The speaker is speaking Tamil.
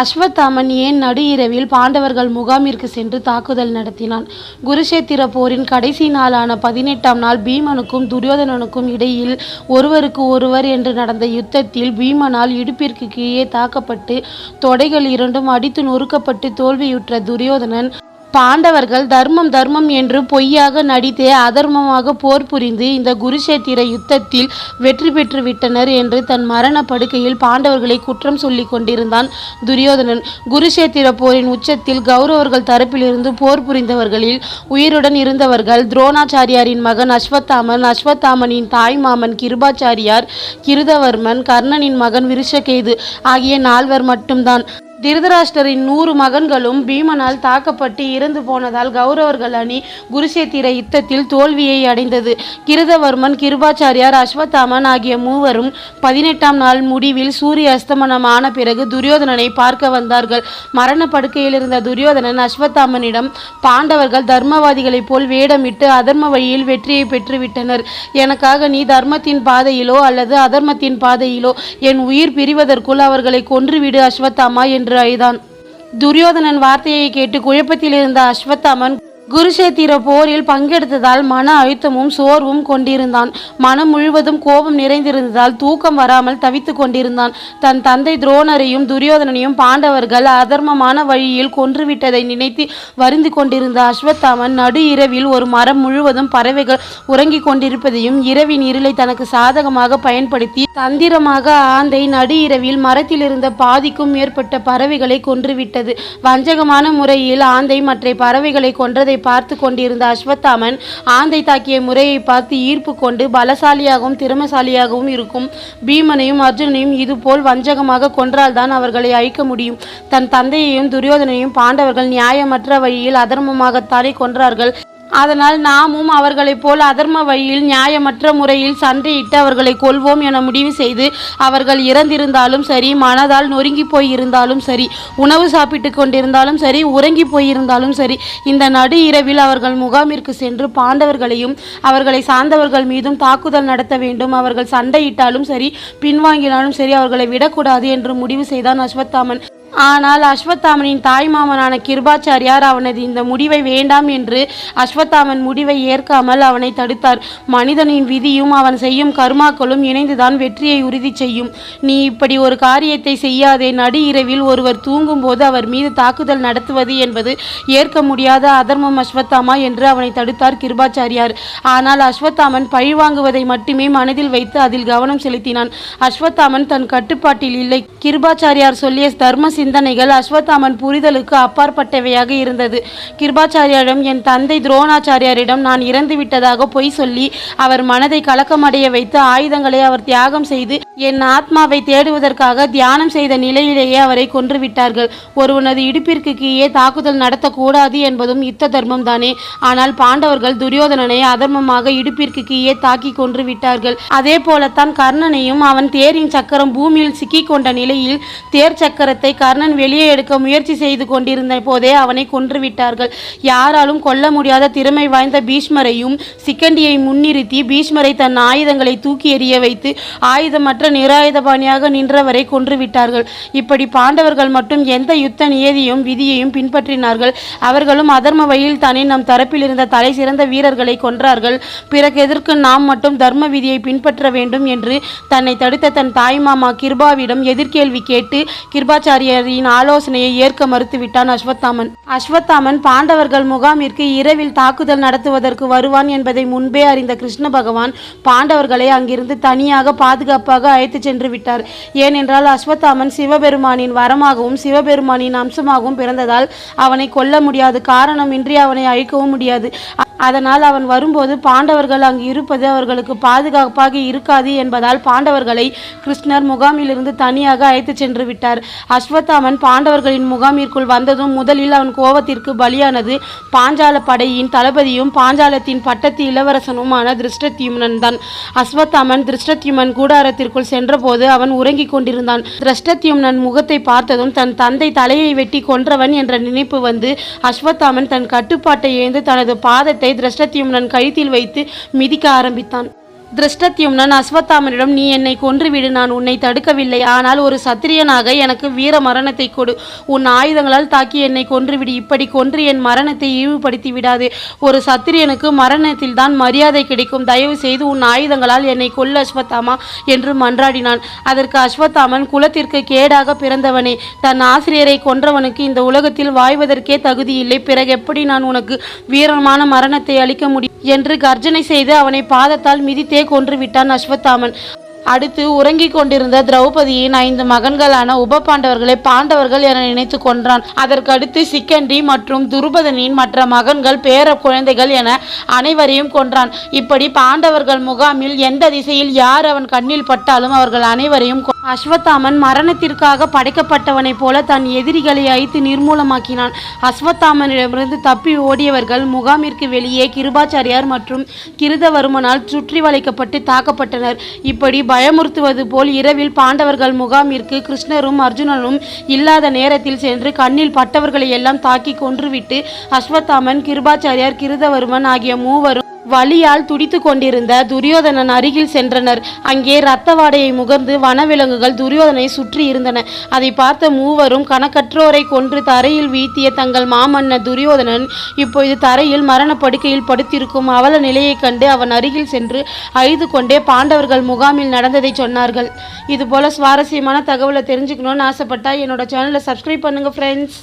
அஸ்வத்தாமன் ஏன் நடு இரவில் பாண்டவர்கள் முகாமிற்கு சென்று தாக்குதல் நடத்தினான். குருஷேத்திர போரின் கடைசி நாளான பதினெட்டாம் நாள் பீமனுக்கும் துரியோதனனுக்கும் இடையில் ஒருவருக்கு ஒருவர் என்று நடந்த யுத்தத்தில் பீமனால் இடுப்பிற்கு கீழே தாக்கப்பட்டு தொடைகள் இரண்டும் அடித்து நொறுக்கப்பட்டு தோல்வியுற்ற துரியோதனன் பாண்டவர்கள் தர்மம் தர்மம் என்று பொய்யாக நடித்தே அதர்மமாக போர் புரிந்து இந்த குருஷேத்திர யுத்தத்தில் வெற்றி பெற்று விட்டனர் என்று தன் மரண படுக்கையில் பாண்டவர்களை குற்றம் சொல்லி கொண்டிருந்தான் துரியோதனன். குருஷேத்திர போரின் உச்சத்தில் கௌரவர்கள் தரப்பிலிருந்து போர் புரிந்தவர்களில் உயிருடன் இருந்தவர்கள் துரோணாச்சாரியாரின் மகன் அஸ்வத்தாமன் அஸ்வத்தாமனின் தாய் மாமன் கிருபாச்சாரியார் கிருதவர்மன் கர்ணனின் மகன் விருஷகேது ஆகிய நால்வர் மட்டும்தான். திருதராஷ்டரின் நூறு மகன்களும் பீமனால் தாக்கப்பட்டு இறந்து போனதால் கௌரவர்கள் அணி குருஷேத்திர யுத்தத்தில் தோல்வியை அடைந்தது. கிருதவர்மன் கிருபாச்சாரியார் அஸ்வத்தாமன் ஆகிய மூவரும் பதினெட்டாம் நாள் முடிவில் சூரிய அஸ்தமனம் ஆன பிறகு துரியோதனனை பார்க்க வந்தார்கள். மரண படுக்கையில் இருந்த துரியோதனன் அஸ்வத்தாமனிடம் பாண்டவர்கள் தர்மவாதிகளைப் போல் வேடமிட்டு அதர்ம வழியில் வெற்றியை பெற்றுவிட்டனர். எனக்காக நீ தர்மத்தின் பாதையிலோ அல்லது அதர்மத்தின் பாதையிலோ என் உயிர் பிரிவதற்குள் அவர்களை கொன்றுவிடு அஸ்வத்தாமா என்று அழைதான். துரியோதனன் வார்த்தையை கேட்டு குழப்பத்தில் இருந்த அஸ்வத்தாமன் குருஷேத்திர போரில் பங்கெடுத்ததால் மன அழுத்தமும் சோர்வும் கொண்டிருந்தான். மனம் முழுவதும் கோபம் நிறைந்திருந்ததால் தூக்கம் வராமல் தவித்துக் கொண்டிருந்தான். தன் தந்தை துரோணரையும் துரியோதனனையும் பாண்டவர்கள் அதர்மமான வழியில் கொன்றுவிட்டதை நினைத்து வருந்தி கொண்டிருந்த அஸ்வத்தாமன் நடு இரவில் ஒரு மரம் முழுவதும் பறவைகள் உறங்கிக் கொண்டிருப்பதையும் இரவின் இருளை தனக்கு சாதகமாக பயன்படுத்தி தந்திரமாக ஆந்தை நடு இரவில் மரத்தில் இருந்த பாதிக்கும் மேற்பட்ட பறவைகளை கொன்றுவிட்டது. வஞ்சகமான முறையில் ஆந்தை மற்ற பறவைகளை கொன்றதை பார்த்து கொண்டிருந்த அஸ்வத்தாமன் ஆந்தை தாக்கிய முறையை பார்த்து ஈர்ப்பு கொண்டு பலசாலியாகவும் திறமசாலியாகவும் இருக்கும். பீமனையும் அர்ஜுனனையும் இதுபோல் வஞ்சகமாக கொன்றால்தான் அவர்களை அழிக்க முடியும். தன் தந்தையையும் துரியோதனையும் பாண்டவர்கள் நியாயமற்ற வழியில் அதர்மமாகத்தானே கொன்றார்கள். அதனால் நாமும் அவர்களைப் போல் அதர்ம வழியில் நியாயமற்ற முறையில் சண்டையிட்டு அவர்களை கொல்வோம் என முடிவு செய்து அவர்கள் இறந்திருந்தாலும் சரி மனதால் நொறுங்கி போய் இருந்தாலும் சரி உணவு சாப்பிட்டு கொண்டிருந்தாலும் சரி உறங்கி போயிருந்தாலும் சரி இந்த நடு இரவில் அவர்கள் முகாமிற்கு சென்று பாண்டவர்களையும் அவர்களை சார்ந்தவர்கள் மீதும் தாக்குதல் நடத்த வேண்டும் அவர்கள் சண்டையிட்டாலும் சரி பின்வாங்கினாலும் சரி அவர்களை விடக்கூடாது என்று முடிவு செய்தான் அஸ்வத்தாமன். ஆனால் அஸ்வத்தாமனின் தாய்மாமனான கிருபாச்சாரியார் அவனது இந்த முடிவை வேண்டாம் என்று அஸ்வத்தாமன் முடிவை ஏற்காமல் அவனை தடுத்தார். மனிதனின் விதியும் அவன் செய்யும் கர்மாக்களும் இணைந்துதான் வெற்றியை உறுதி செய்யும். நீ இப்படி ஒரு காரியத்தை செய்யாதே. நடு இரவில் ஒருவர் தூங்கும்போது அவர் மீது தாக்குதல் நடத்துவது என்பது ஏற்க முடியாத அதர்மம் அஸ்வத்தாமா என்று அவனை தடுத்தார் கிருபாச்சாரியார். ஆனால் அஸ்வத்தாமன் பழிவாங்குவதை மட்டுமே மனதில் வைத்து அதில் கவனம் செலுத்தினான். அஸ்வத்தாமன் தன் கட்டுப்பாட்டில் இல்லை. கிருபாச்சாரியார் சொல்லிய தர்ம சிந்தனைகள் அஸ்வத்தாமன் புரிதலுக்கு அப்பாற்பட்டவையாக இருந்தது. கிருபாச்சாரியாரிடம் என் தந்தை துரோணாச்சாரியாரிடம் நான் இறந்து விட்டதாக பொய் சொல்லி அவர் மனதை கலக்கமடைய வைத்து ஆயுதங்களை அவர் தியாகம் செய்து என் ஆத்மாவை தேடுவதற்காக தியானம் செய்த நிலையிலேயே அவரை கொன்று விட்டார்கள் ஒருவனது இடுப்பிற்கு கீழே தாக்குதல் நடத்தக்கூடாது என்பதும் யுத்த தர்மம் தானே. ஆனால் பாண்டவர்கள் துரியோதனனை அதர்மமாக இடுப்பிற்கு கீழே தாக்கி கொன்று விட்டார்கள் அதே போலத்தான் கர்ணனையும் அவன் தேரின் சக்கரம் பூமியில் சிக்கிக் கொண்ட நிலையில் தேர் சக்கரத்தை கர்ணன் வெளியே எடுக்க முயற்சி செய்து கொண்டிருந்த போதே அவனை கொன்று விட்டார்கள் யாராலும் கொல்ல முடியாத திறமை வாய்ந்த பீஷ்மரையும் சிக்கண்டியை முன்னிறுத்தி பீஷ்மரை தன் ஆயுதங்களை தூக்கி எறிய வைத்து ஆயுதமற்ற நிராயுதபாணியாக நின்றவரை கொன்றுவிட்டார்கள் இப்படி பாண்டவர்கள் மட்டும் எந்த யுத்த நியதியும் விதியையும் பின்பற்றினார்கள். அவர்களும் அதர்ம வழியில் தானே நம் தரப்பில் இருந்த தலை சிறந்த வீரர்களை கொன்றார்கள். பிறகு எதற்கு நாம் மட்டும் தர்ம விதியை பின்பற்ற வேண்டும் என்று தன்னை தடுத்த தன் தாய்மாமா கிருபாவிடம் எதிர்கேள்வி கேட்டு கிருபாச்சாரியரின் ஆலோசனையை ஏற்க மறுத்துவிட்டான் அஸ்வத்தாமன். அஸ்வத்தாமன் பாண்டவர்கள் முகாமிற்கு இரவில் தாக்குதல் நடத்துவதற்கு வருவான் என்பதை முன்பே அறிந்த கிருஷ்ண பகவான் பாண்டவர்களை அங்கிருந்து தனியாக பாதுகாப்பாக அழைத்து சென்று விட்டார். ஏனென்றால் அஸ்வத்தாமன் சிவபெருமானின் வரமாகவும் சிவபெருமானின் அம்சமாகவும் பிறந்ததால் அவனை கொல்ல முடியாது. காரணமின்றி அவனை அழிக்கவும் முடியாது. அதனால் அவன் வரும்போது பாண்டவர்கள் அங்கு இருப்பது அவர்களுக்கு பாதுகாப்பாக இருக்காது என்பதால் பாண்டவர்களை கிருஷ்ணர் முகாமிலிருந்து தனியாக அழைத்து சென்று விட்டார். அஸ்வத்தாமன் பாண்டவர்களின் முகாமிற்குள் வந்ததும் முதலில் அவன் கோபத்திற்கு பலியானது பாஞ்சால படையின் தளபதியும் பாஞ்சாலத்தின் பட்டத்து இளவரசனுமான திருஷ்டத்யுமனன் தான் அஸ்வத்தாமன் திருஷ்டத்யுமன் கூடாரத்திற்குள் சென்றபோது அவன் உறங்கிக் கொண்டிருந்தான். திருஷ்டத்யுமனன் முகத்தை பார்த்ததும் தன் தந்தை தலையை வெட்டி கொன்றவன் என்ற நினைப்பு வந்து அஸ்வத்தாமன் தன் கட்டுப்பாட்டை ஏந்து தனது பாதத்தை திருஷ்டத்யும்னன் கழுத்தில் வைத்து மிதிக்க ஆரம்பித்தான். திருஷ்டத்யும்னன் அஸ்வத்தாமனிடம் நீ என்னை கொன்றுவிடு நான் உன்னை தடுக்கவில்லை. ஆனால் ஒரு சத்திரியனாக எனக்கு வீர மரணத்தை கொடு. உன் ஆயுதங்களால் தாக்கி என்னை கொன்றுவிடு. இப்படி கொன்று என் மரணத்தை இழிவுபடுத்தி விடாது. ஒரு சத்திரியனுக்கு மரணத்தில் தான் மரியாதை கிடைக்கும். தயவு செய்து உன் ஆயுதங்களால் என்னை கொல்ல அஸ்வத்தாமா என்று மன்றாடினான். அதற்கு அஸ்வத்தாமன் குலத்திற்கு கேடாக பிறந்தவனே தன் ஆசிரியரை கொன்றவனுக்கு இந்த உலகத்தில் வாழ்வதற்கே தகுதியில்லை பிறகு எப்படி நான் உனக்கு வீரமான மரணத்தை அளிக்க முடியும்? என்று கர்ஜனை செய்து அவனை பாதத்தால் மிதித்தே கொன்று விட்டான் அஸ்வத்தாமன். அடுத்து உறங்கிக் கொண்டிருந்த திரௌபதியின் ஐந்து மகன்களான உப பாண்டவர்களை பாண்டவர்கள் என நினைத்து கொன்றான். அதற்கடுத்து சிக்கண்டி மற்றும் துருபதனின் மற்ற மகன்கள் பேர குழந்தைகள் என அனைவரையும் கொன்றான். இப்படி பாண்டவர்கள் முகாமில் எந்த திசையில் யார் அவன் கண்ணில் பட்டாலும் அவர்கள் அனைவரையும் அஸ்வத்தாமன் மரணத்திற்காக படைக்கப்பட்டவனைப் போல தன் எதிரிகளை அழித்து நிர்மூலமாக்கினான். அஸ்வத்தாமனிடமிருந்து தப்பி ஓடியவர்கள் முகாமிற்கு வெளியே கிருபாச்சாரியார் மற்றும் கிருதவர்மனால் சுற்றி வளைக்கப்பட்டு தாக்கப்பட்டனர். இப்படி பயமுறுத்துவது போல் இரவில் பாண்டவர்கள் முகாமிற்கு கிருஷ்ணரும் அர்ஜுனனும் இல்லாத நேரத்தில் சென்று கண்ணில் பட்டவர்களை எல்லாம் தாக்கி கொன்றுவிட்டு அஸ்வத்தாமன் கிருபாச்சாரியார் கிருதவர்மன் ஆகிய மூவரும் வலியால் துடித்து கொண்டிருந்த துரியோதனன் அருகில் சென்றனர். அங்கே இரத்த வாடையை முகர்ந்து வனவிலங்குகள் துரியோதனை சுற்றி இருந்தன. அதை பார்த்த மூவரும் கணக்கற்றோரை கொன்று தரையில் வீழ்த்திய தங்கள் மாமன்னர் துரியோதனன் இப்பொழுது தரையில் மரண படுக்கையில் படுத்திருக்கும் அவல நிலையைக் கண்டு அவன் அருகில் சென்று அழுது கொண்டே பாண்டவர்கள் முகாமில் நடந்ததை சொன்னார்கள். இதுபோல சுவாரஸ்யமான தகவலை தெரிஞ்சுக்கணும்னு ஆசைப்பட்டா என்னோட சேனலை சப்ஸ்கிரைப் பண்ணுங்க ஃப்ரெண்ட்ஸ்